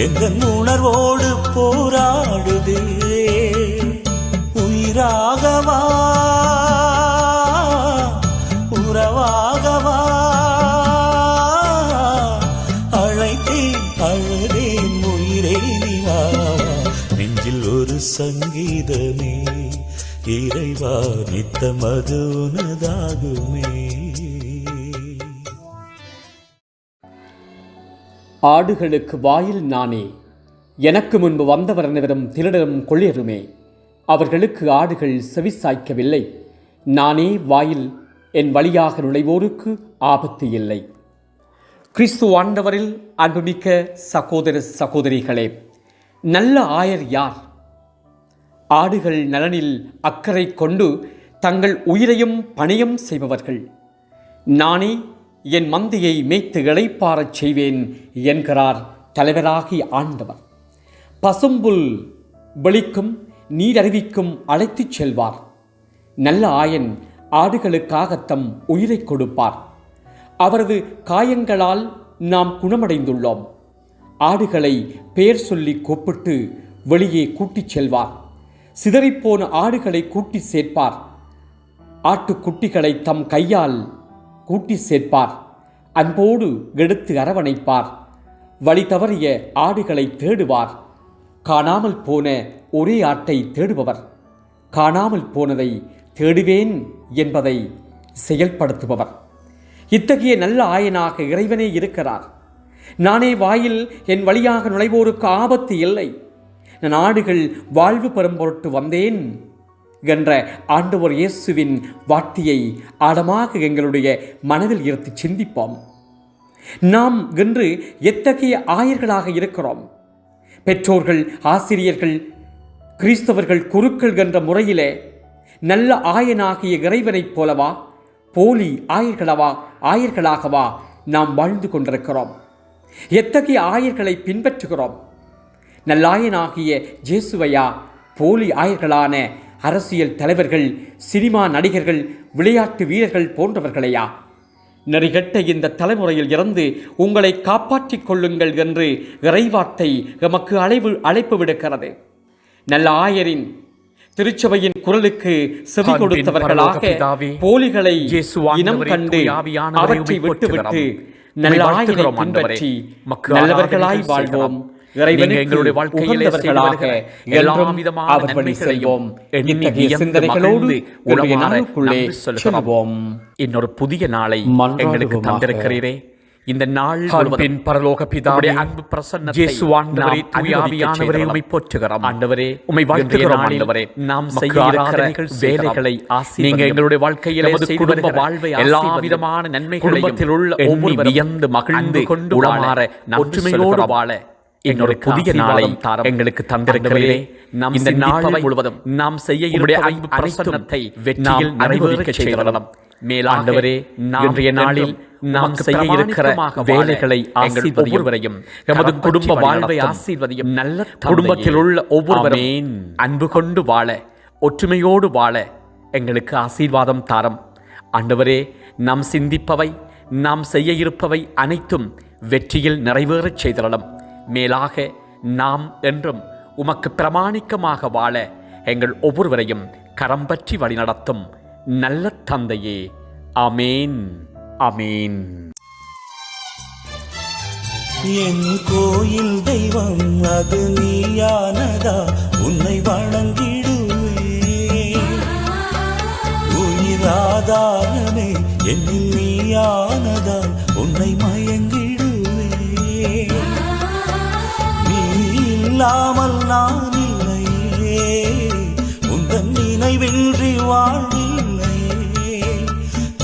எந்த உணர்வோடு போராடுதே? உயிராகவா? உறவாகவா? அழைத்தேன் அழுதேன் உயிரே நிவாவா நெஞ்சில் ஒரு சங்கீதமே இறைவா நித்தமது உனதாகுமே. ஆடுகளுக்கு வாயில் நானே. எனக்கு முன்பு வந்தவர் அனைவரும் திருடரும் கொள்ளியருமே. அவர்களுக்கு ஆடுகள் செவிசாய்க்கவில்லை நானே வாயில் என் வழியாக நுழைவோருக்கு ஆபத்து இல்லை. கிறிஸ்து ஆண்டவரில் அன்புமிக்க சகோதர சகோதரிகளே நல்ல ஆயர் யார்? ஆடுகள் நலனில் அக்கறை கொண்டு தங்கள் உயிரையும் பணியம் செய்பவர்கள். நானே என் மந்தையை மேய்த்து இளைப்பாறச் செய்வேன் என்கிறார் தலைவராகி ஆண்டவர். பசும்புல் வெளிக்கும் நீரருவிக்கும் அழைத்துச் செல்வார். நல்ல ஆயன் ஆடுகளுக்காக தம் உயிரை கொடுப்பார். அவரது காயங்களால் நாம் குணமடைந்துள்ளோம். ஆடுகளை பெயர் சொல்லி கூப்பிட்டு வெளியே கூட்டிச் செல்வார். சிதறிப்போன ஆடுகளை கூட்டி சேர்ப்பார். ஆட்டுக்குட்டிகளை தம் கையால் கூட்டி சேர்ப்பார் அன்போடு எடுத்து அரவணைப்பார். வழி தவறிய ஆடுகளை தேடுவார். காணாமல் போன ஒரே ஆட்டை தேடுபவர். காணாமல் போனதை தேடுவேன் என்பதை செயல்படுத்துபவர். இத்தகைய நல்ல ஆயனாக இறைவனே இருக்கிறார். நானே வாயில் என் வழியாக நுழைவோருக்கு ஆபத்து இல்லை. நான் ஆடுகள் வாழ்வு பெறும் பொருட்டு வந்தேன். என்ற ஆண்டவர் இயேசுவின் வார்த்தையை ஆழமாக எங்களுடைய மனதில் இருத்து சிந்திப்போம். நாம் இன்று எத்தகைய ஆயர்களாக இருக்கிறோம்? பெற்றோர்கள் ஆசிரியர்கள் கிறிஸ்தவர்கள் குருக்கள் என்ற முறையிலே நல்ல ஆயனாகிய இறைவனைப் போலவா போலி ஆயர்களவா ஆயர்களாகவா நாம் வாழ்ந்து கொண்டிருக்கிறோம்? எத்தகைய ஆயர்களை பின்பற்றுகிறோம்? நல்லாயனாகிய ஜேசுவையா போலி ஆயர்களான அரசியல் தலைவர்கள் சினிமா நடிகர்கள் விளையாட்டு வீரர்கள் போன்றவர்களையா நெறிகட்ட இந்த தலைமுறையில் இருந்து உங்களை காப்பாற்றிக் கொள்ளுங்கள் என்று இறைவார்த்தை எமக்கு அழைவு அழைப்பு விடுக்கிறது நல்ல ஆயரின் திருச்சபையின் குரலுக்கு செவி கொடுத்தவர்களாக போலிகளை இனம் கண்டு அவற்றை விட்டுவிட்டு. நல்ல ஆயரை. பின்பற்றி நல்லவர்களாய் வாழ்வோம் எங்களுடைய வாழ்க்கையிலே விதமான எண்ணி இத்தகைய சிந்தனைகளோடு நாளுக்குள்ளே சொல்கிறோம். இன்னொரு புதிய நாளை. எங்களுக்கு தந்திருக்கிறீரே இந்த நாள் அன்பின் பரலோக பிதாவே, உம்முடைய அன்பு பிரசன்னத்தை இயேசு ஆண்டவரே, நாம் தூய அனுபவிக்கச் ஆவியானவரே, செய்கிறோம். உம்மை போற்றுகிறோம். ஆண்டவரே உம்மை வாழ்த்துகிறோம், ஆண்டவரே. நாம் செய்ய இருக்கிற வேலைகளை. ஆசீர்வதியும். நீங்க எங்களுடைய வாழ்க்கையிலே குடும்ப வாழ்வை எல்லா. விதமான நன்மைகளையும் குடும்பத்தில் உள்ள ஒவ்வொருவரும் வியந்து மகிழ்ந்து கொண்டு வாழ ஒற்றுமையோடு. வாழ எங்களுக்கு புதிய நாளை ஆசீர்வாதம் தாரும். எங்களுக்கு தந்திருக்கிறீரே ஆண்டவரே, நாம் இந்த நாள் முழுவதும் நாம் செய்ய இருப்பவை அன்பு பிரசன்னத்தை வெற்றியில் நிறைவேறச் ஆண்டவரே, நாம் இன்றைய நாளில் நாம் செய்ய இருக்கிற வேலைகளை ஆசீர்வதியும். ஒவ்வொருவரையும் எமது குடும்ப வாழ்வை. ஆசீர்வதியும். நல்ல குடும்பத்தில் உள்ள ஒவ்வொருவரும் ஆமென். அன்பு கொண்டு வாழ ஒற்றுமையோடு வாழ எங்களுக்கு ஆசீர்வாதம் தாரம் ஆண்டவரே நாம் சிந்திப்பவை நாம் செய்ய இருப்பவை அனைத்தும் வெற்றியில் நிறைவேறச் செய்தரலாம் மேலாக நாம் என்றும் உமக்கு பிரமாணிக்கமாக வாழ எங்கள் ஒவ்வொருவரையும் கரம் பற்றி வழிநடத்தும் நல்ல தந்தையே. அமேன் அமேன் என் கோயில் தெய்வம் அது நீயானதா? உன்னை வணங்கிடுவே உயிராதாரமே என்னில் நீயானதா? உன்னை மயங்கி இல்லாமல் நான் இல்லையே. உந்தன் நினைவின்றி வாழ்வில்லையே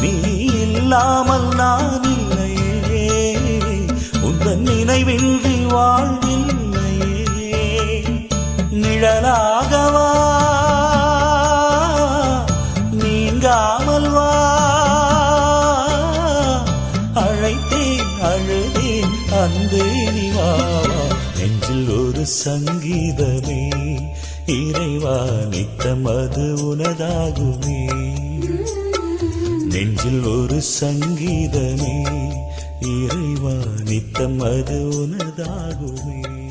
நீ இல்லாமல் நான் இல்லையே. உந்தன் நினைவின்றி வாழ்வில்லையே. நிழலாகவா நீங்காமல் வா. அழைத்தேன் அழுதேன் அன்பே நிவாவா சங்கீதமே இறைவா நித்தம் அது உனதாகுமே. நெஞ்சில் ஒரு சங்கீதமே இறைவா நித்தம் அது உனதாகுமே.